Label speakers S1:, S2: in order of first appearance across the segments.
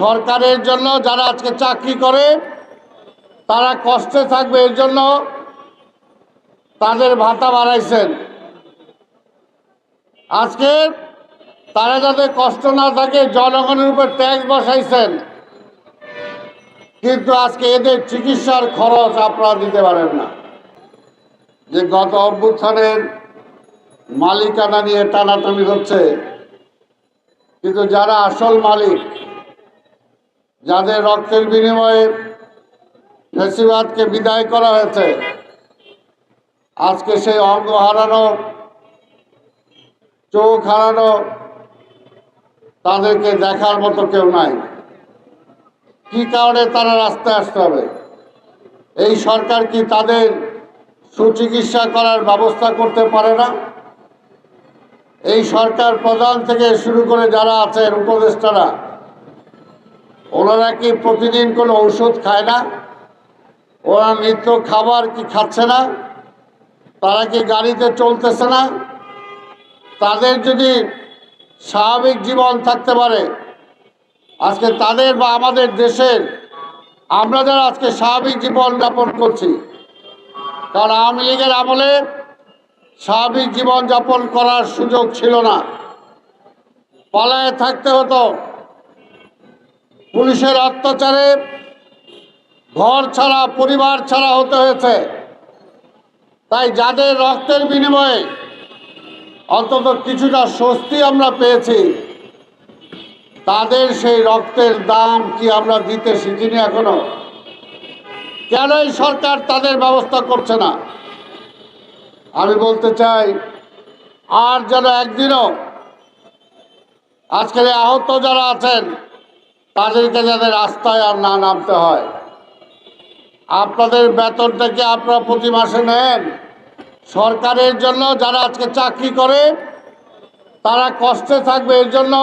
S1: সরকারের জন্য যারা আজকে চাকরি করে, তারা কষ্টে থাকবে, এর জন্য তাদের ভাতা বাড়াইছেন। আজকে তারা যাতে কষ্ট না থাকে, জনগণের উপর ট্যাক্স বসাইছেন। কিন্তু আজকে এদের চিকিৎসার খরচ আপনারা দিতে পারেন না। যে গত অভ্যুত্থানের মালিকানা নিয়ে টানাটানি হচ্ছে, কিন্তু যারা আসল মালিক যাদের রক্তের বিনিময়ে ফেসিবাদকে বিদায় করা হয়েছে, আজকে সেই অঙ্গ হারানো, চোখ হারানো তাদেরকে দেখার মতো কেউ নাই। কি কারণে তারা রাস্তায় আসতে হবে? এই সরকার কি তাদের সুচিকিৎসা করার ব্যবস্থা করতে পারে না? এই সরকার প্রধান থেকে শুরু করে যারা আছেন উপদেষ্টারা ওনারা কি প্রতিদিন কোনো ঔষধ খায় না? ওরা নিত্য খাবার কি খাচ্ছে না? তারা কি গাড়িতে চলতেছে না? তাদের যদি স্বাভাবিক জীবন থাকতে পারে, আজকে তাদের বা আমাদের দেশের, আমরা যারা আজকে স্বাভাবিক জীবন যাপন করছি, কারণ আওয়ামী লীগের আমলে স্বাভাবিক জীবন যাপন করার সুযোগ ছিল না। পালায় থাকতে হতো পুলিশের অত্যাচারে ঘর ছাড়া, পরিবার ছাড়া হতে হয়েছে। তাই যাদের রক্তের বিনিময়ে অন্তত কিছুটা স্বস্তি আমরা পেয়েছি, তাদের সেই রক্তের দাম কি আমরা দিতে শিখিনি এখনও? কেন এই সরকার তাদের ব্যবস্থা করছে না? আমি বলতে চাই, আর যেন একদিনও আজকের আহত যারা আছেন তাদেরকে যাতে রাস্তায় আর না নামতে হয়। আপনাদের বেতন থেকে আপনারা প্রতি মাসে নেন। সরকারের জন্য যারা আজকে চাকরি করে, তারা কষ্টে থাকবে, এর জন্য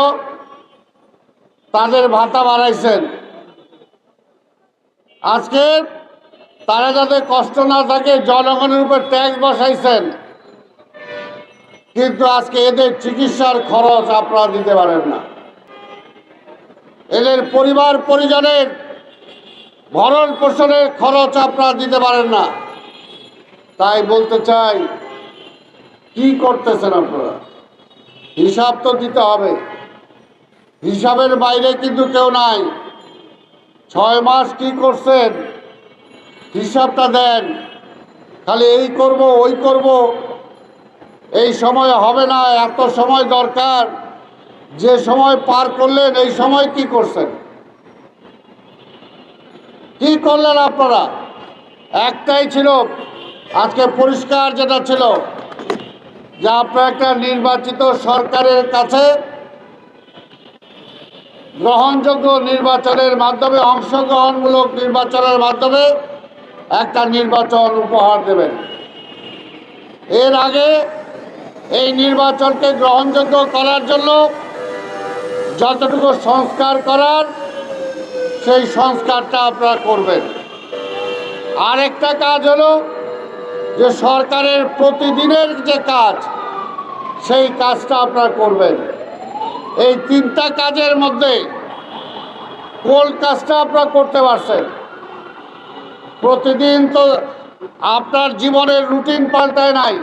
S1: তাদের ভাতা বাড়াইছেন। আজকে তারা যাতে কষ্ট না থাকে, জনগণের উপর ট্যাক্স বসাইছেন। কিন্তু আজকে এদের চিকিৎসার খরচ আপনারা দিতে পারেন না। এদের পরিবার পরিজনের ভরণ পোষণের খরচ আপনারা দিতে পারেন না। তাই বলতে চাই, কি করতেছেন আপনারা? হিসাব তো দিতে হবে। হিসাবের বাইরে কিন্তু কেউ নাই। ছয় মাস কি করছেন? হিসাবটা দেন। খালি এই করব, ওই করব। এই সময় হবে না, এত সময় দরকার। যে সময় পার করলেন, এই সময় কি করছেন? কি করলেন আপনারা? একটাই ছিল, আজকে পরিষ্কার যেটা ছিল, যে আপনার একটা নির্বাচিত সরকারের কাছে গ্রহণযোগ্য নির্বাচনের মাধ্যমে, অংশগ্রহণমূলক নির্বাচনের মাধ্যমে একটা নির্বাচন উপহার দেবেন। এর আগে এই নির্বাচনকে গ্রহণযোগ্য করার জন্য যতটুকু সংস্কার করার, সেই সংস্কারটা আপনারা করবেন। আরেকটা কাজ হলো যে সরকারের প্রতিদিনের যে কাজ, সেই কাজটা আপনারা করবেন। এই তিনটা কাজের মধ্যে কোন কাজটা আপনারা করতে পারছেন? প্রতিদিন তো আপনার জীবনের রুটিন পাল্টায় নাই,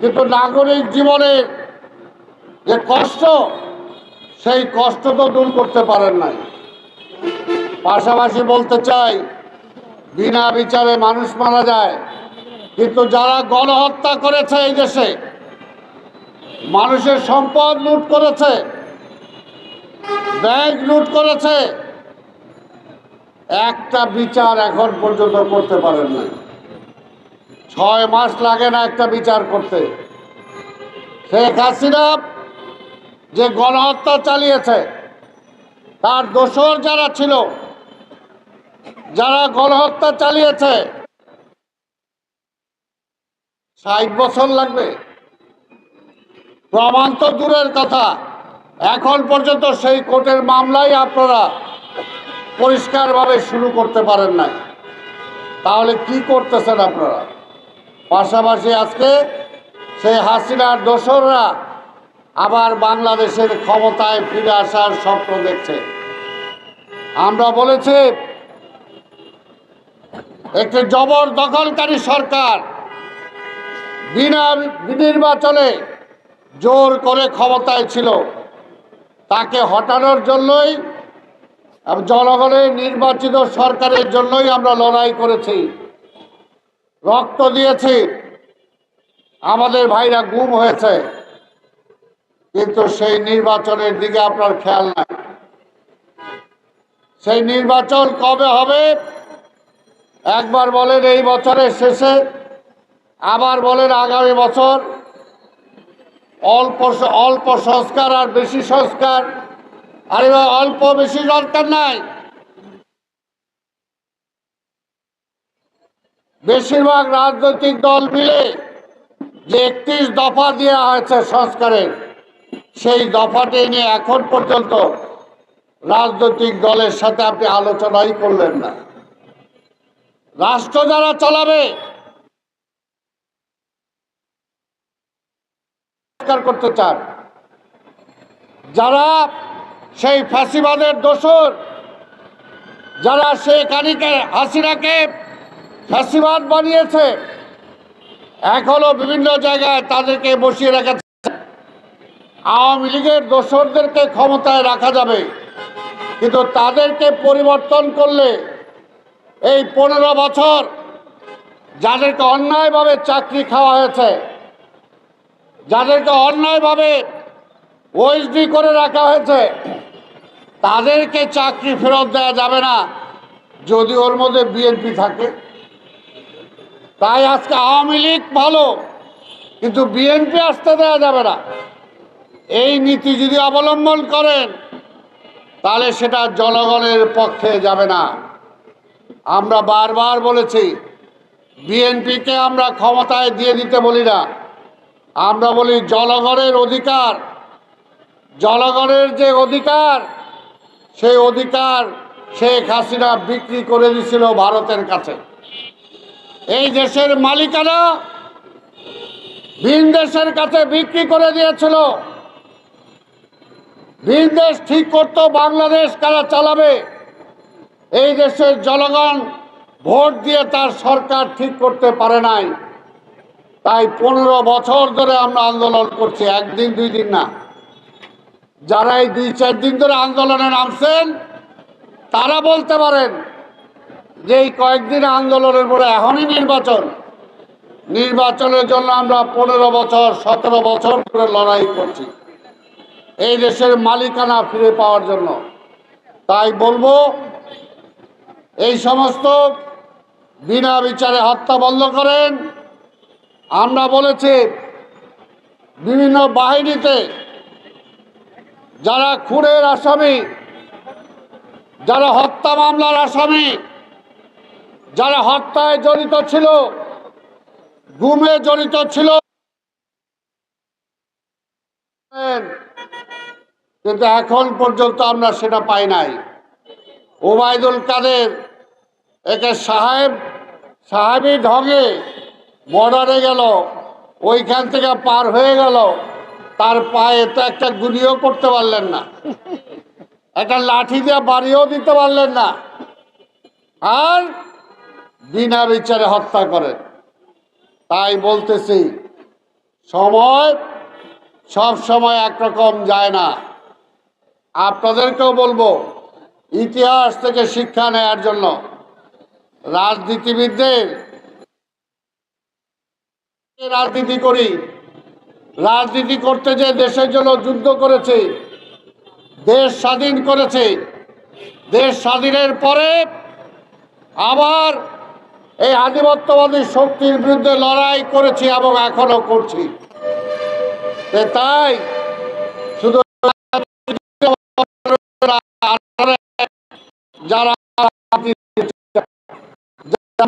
S1: কিন্তু নাগরিক জীবনের যে কষ্ট সেই কষ্ট তো দূর করতে পারেন নাই। পাশাপাশি বলতে চাই, বিনা বিচারে মানুষ মারা যায়, কিন্তু যারা গণহত্যা করেছে এই দেশে, মানুষের সম্পদ লুট করেছে ব্যাংক লুট করেছে, একটা বিচার এখন পর্যন্ত করতে পারেন নাই। ছয় মাস লাগে না একটা বিচার করতে। শেখ হাসিনা যে গণহত্যা চালিয়েছে, তার দোসর যারা ছিল, যারা গণহত্যা চালিয়েছে, ষাট বছর লাগবে। প্রমাণ তো দূরের কথা। এখন পর্যন্ত সেই কোর্টের মামলাই আপনারা পরিষ্কারভাবে শুরু করতে পারেন নাই। তাহলে কি করতেছেন আপনারা? পাশাপাশি আজকে সেই হাসিনার দোসররা আবার বাংলাদেশের ক্ষমতায় ফিরে আসার স্বপ্ন দেখছে। আমরা বলেছি, একটি জবরদখলকারী সরকার বিনা নির্বাচনে জোর করে ক্ষমতায় ছিল। তাকে হটানোর জন্যই, জনগণের নির্বাচিত সরকারের জন্যই আমরা লড়াই করেছি। রক্ত দিয়েছি। আমাদের ভাইরা গুম হয়েছে। কিন্তু সেই নির্বাচনের দিকে আপনার খেয়াল নাই। সেই নির্বাচন কবে হবে? একবার বলেন এই বছরের শেষে, আবার বলেন আগামী বছর। অল্প অল্প সংস্কার আর বেশি সংস্কার। আর অল্প বেশি দরকার নাই। বেশিরভাগ রাজনৈতিক দল মিলে যে একত্রিশ দফা দেওয়া হয়েছে সংস্কারের। সেই দফাটি নিয়ে এখন পর্যন্ত রাজনৈতিক দলের সাথে আপনি আলোচনাই করলেন না। রাষ্ট্র যারা চালাবে করতে চান। যারা সেই ফাঁসিবাদের দোষর, যারা শেখ হানিকে হাসিনাকে ফ্যাসিবাদ বানিয়েছে, এখনও বিভিন্ন জায়গায় তাদেরকে বসিয়ে রেখেছে। আওয়ামী লীগের দোসরদেরকে ক্ষমতায় রাখা যাবে। কিন্তু তাদেরকে পরিবর্তন করলে এই পনেরো বছর যাদেরকে অন্যায়ভাবে চাকরি খাওয়া হয়েছে, যাদেরকে অন্যায়ভাবে ওএসডি করে রাখা হয়েছে, তাদেরকে চাকরি ফেরত দেওয়া যাবে না যদি ওর মধ্যে বিএনপি থাকে। তাই আজকে আওয়ামী লীগ ভালো, কিন্তু বিএনপি আসতে দেওয়া যাবে না। এই নীতি যদি অবলম্বন করেন, তাহলে সেটা জনগণের পক্ষে যাবে না। আমরা বারবার বলেছি, বিএনপিকে আমরা ক্ষমতায় দিয়ে দিতে বলি না। আমরা বলি জনগণের অধিকার, জনগণের যে অধিকার, সেই অধিকার শেখ হাসিনা বিক্রি করে দিয়েছিল ভারতের কাছে। এই দেশের মালিকানা ভিন দেশের কাছে বিক্রি করে দিয়েছিল। ভিন দেশ ঠিক করতো বাংলাদেশ কারা চালাবে? এই দেশের জনগণ ভোট দিয়ে তার সরকার ঠিক করতে পারে নাই। তাই পনেরো বছর ধরে আমরা আন্দোলন করছি, একদিন, দুই দিন না। যারা এই দুই, চার দিন ধরে আন্দোলনে নামছেন, তারা বলতে পারেন যে এই কয়েকদিন আন্দোলনের পরে এখনই নির্বাচন। নির্বাচনের জন্য আমরা পনেরো বছর, সতেরো বছর ধরে লড়াই করছি। এই দেশের মালিকানা ফিরে পাওয়ার জন্য। তাই বলব, এই সমস্ত বিনা বিচারে হত্যা বন্ধ করেন। আমরা বলেছি, বিভিন্ন বাহিনীতে যারা খুনের আসামি, যারা হত্যা মামলার আসামি, যারা হত্যায় জড়িত ছিল, গুমে জড়িত ছিল কিন্তু এখন পর্যন্ত আমরা সেটা পাই নাই। ওবায়দুল কাদের, একে সাহেব, সাহেবী ঢঙে বর্ডারে গেল, ওইখান থেকে পার হয়ে গেল। তার পায়ে তো একটা গুলিও করতে পারলেন না। একটা লাঠি দিয়ে বাড়িও দিতে পারলেন না। আর বিনা বিচারে হত্যা করেন তাই বলতেছি, সময় সব সময় একরকম যায় না। আপনাদেরকেও বলব, ইতিহাস থেকে শিক্ষা নেয়ার জন্য রাজনীতিবিদদের রাজনীতি করি। রাজনীতি করতে যে দেশের জন্য যুদ্ধ করেছে, দেশ স্বাধীন করেছে, দেশ স্বাধীনের পরে আবার এই আধিপত্যবাদী শক্তির বিরুদ্ধে লড়াই করেছি এবং এখনও করছি। তাই শুধু যারা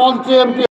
S1: মন্ত্রী এমপি